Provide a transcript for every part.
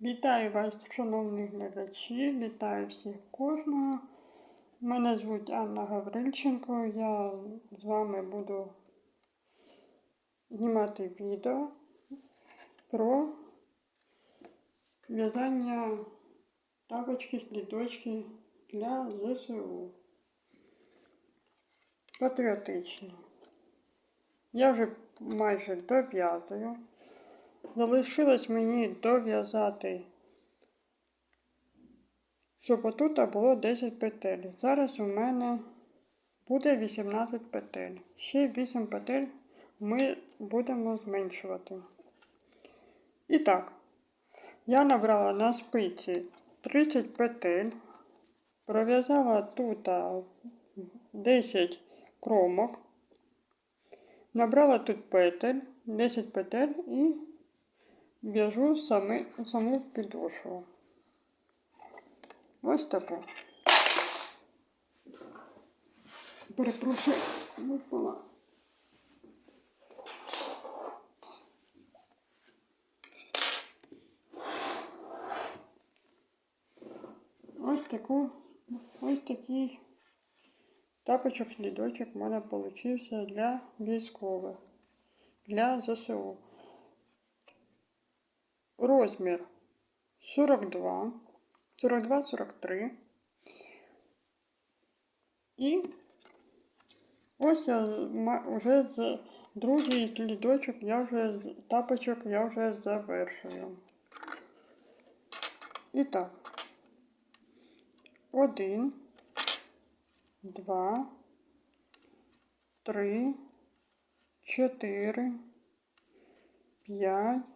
Вітаю вас, шановні глядачі, вітаю всіх кожного. Мене звуть Анна Гаврильченко. Я з вами буду знімати відео про в'язання тапочки, слідочки для ЗСУ. Патріотично. Я вже майже дов'язую. Залишилось мені дов'язати, щоб отут було 10 петель. Зараз у мене буде 18 петель. Ще 8 петель ми будемо зменшувати. І так, я набрала на спиці 30 петель, пров'язала тут 10 кромок, набрала тут петель, 10 петель і в'яжу саме, саму підошву. Ось таку. Перепрошую, випала. Ось таку, ось такий тапочок слідочок в мене получився для військових, для ЗСУ. Розмір 42, 42, 43. І ось я вже з другий слідочок, я вже тапочок я вже завершую. І так, один, два, три, чотири, п'ять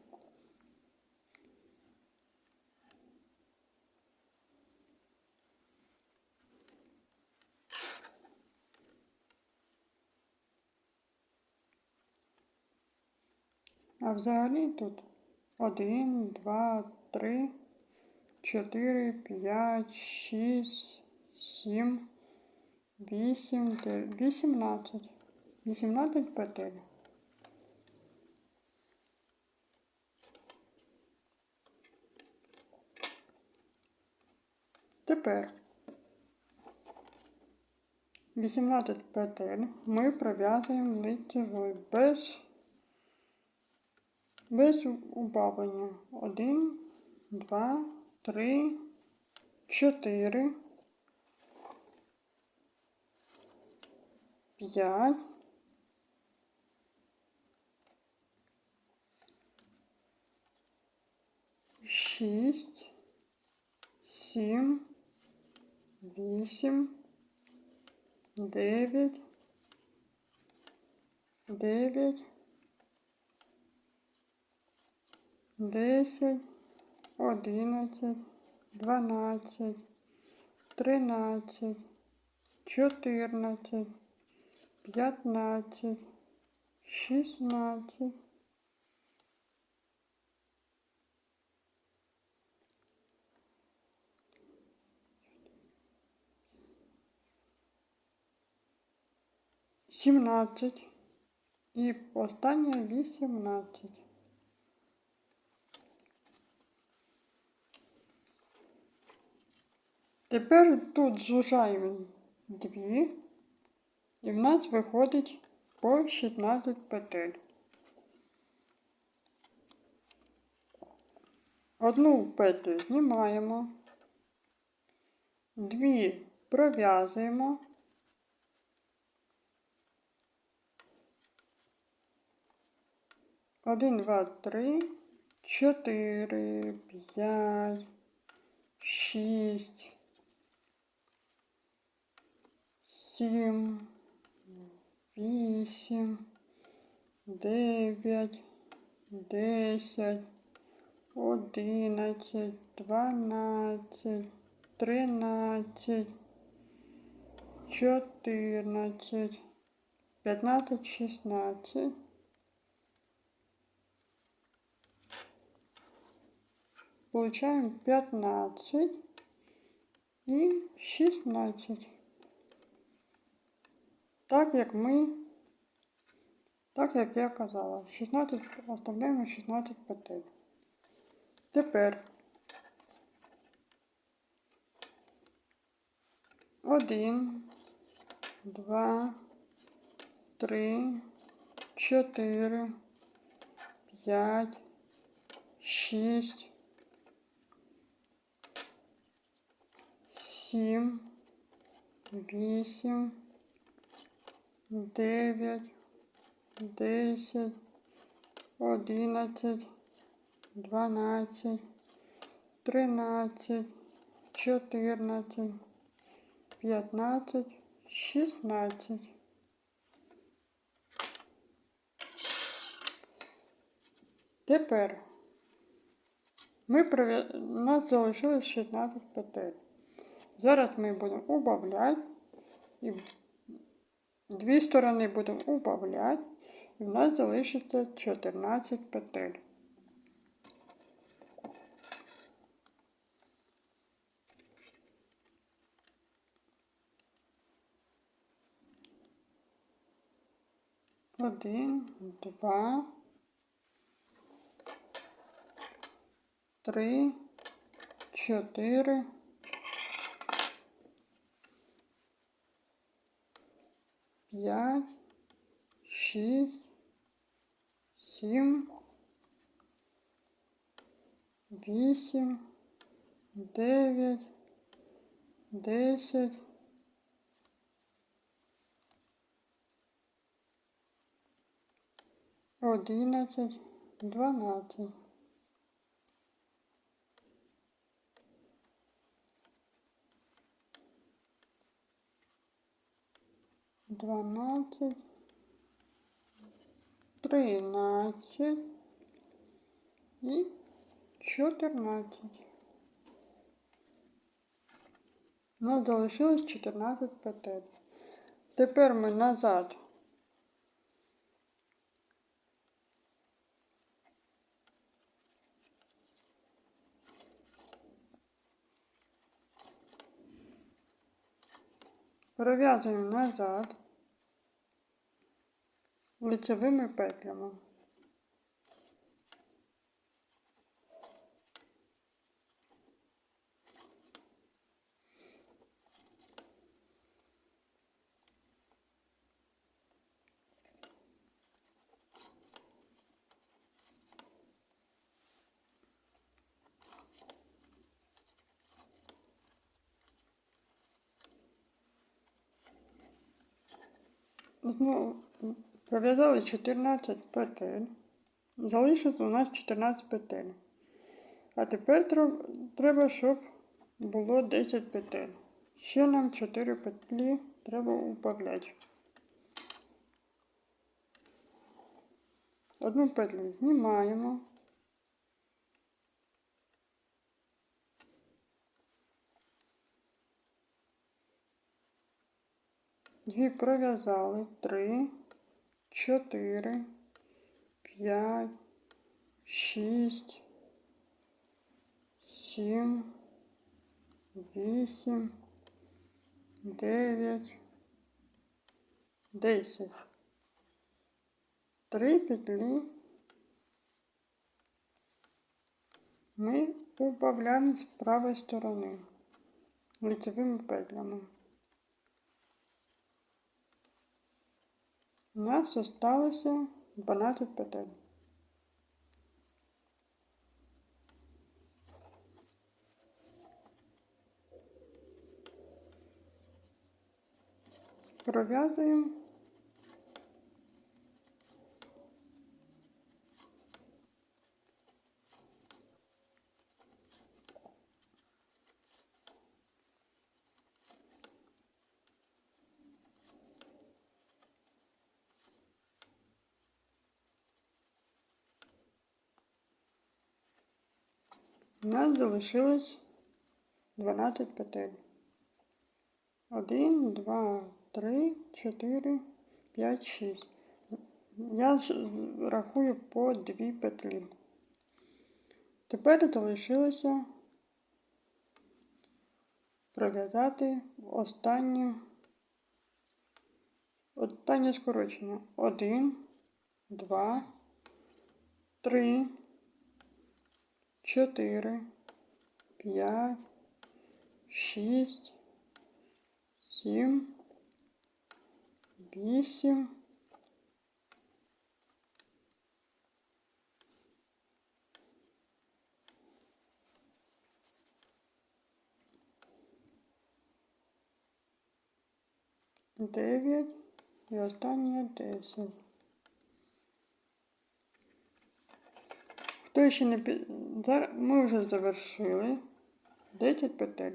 А взагалі тут 1, 2, 3, 4, 5, 6, 7, 8, 9, 18. 18 петель. Тепер 18 петель ми пров'язуємо лицевою без без убавлення. Один, два, три, чотири, п'ять. Шість, сім, вісім, дев'ять, дев'ять. Десять, одинадцять, дванадцять, тринадцять, чотирнадцять, п'ятнадцять, шістнадцять. Сімнадцять і останнє вісімнадцять. Тепер тут зужаємо дві, і в нас виходить по 16 петель. Одну петлю знімаємо, дві пров'язуємо. Один, два, три, чотири, п'ять, шість. сім, вісім, дев'ять, десять, одинадцять, дванадцять, тринадцять, чотирнадцять, п'ятнадцять, шістнадцять. Получаем 15 и 16. Так як ми, так як я казала, 16 оставляємо 16 петель. Тепер один, два, три, чотири, п'ять, шість, сім, вісім, дев'ять, десять, одинадцять, дванадцять, тринадцять, чотирнадцять, п'ятнадцять, шістнадцять. Тепер ми провя... у нас залишилось 16 петель. Зараз ми будемо убавляти і дві сторони будемо убавляти, і в нас залишиться 14 петель. Один, два, три, чотири, п'ять, шість, сім, вісім, дев'ять, десять. Одинадцять, дванадцять. Дванадцять, тринадцять і чотирнадцять. У нас залишилось 14 петель. Тепер ми назад Пров'язуємо назад лицевими петлями. Знову пров'язали 14 петель. Залишилось у нас 14 петель. А тепер треба, щоб було 10 петель. Ще нам 4 петлі треба убавляти. Одну петлю знімаємо. Дві пров'язали, три, чотири, п'ять, шість, сім, вісім, дев'ять, десять. Три петлі ми убавляємо з правої сторони лицевими петлями. У нас осталося 12 петель. Пров'язуємо. У нас залишилось 12 петель. 1, 2, 3, 4, 5, 6. Я рахую по 2 петлі. Тепер залишилося пров'язати останнє, останнє скорочення. Один, два, три, чотири, п'ять, шість, сім, вісім. Дев'ять і останнє десять. Хто ще не під... Ми вже завершили 10 петель.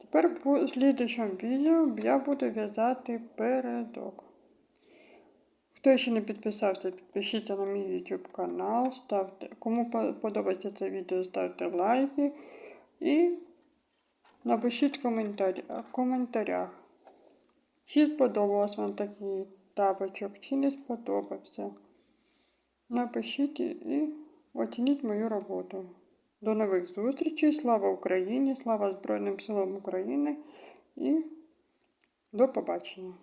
Тепер в слідчому відео я буду в'язати передок. Хто ще не підписався, підпишіться на мій YouTube канал, ставте, кому подобається це відео, ставте лайки і напишіть в коментарях. Чи сподобався вам такий тапочок, чи не сподобався. Напишіть і оцініть мою роботу. До нових зустрічей. Слава Україні! Слава Збройним силам України і до побачення!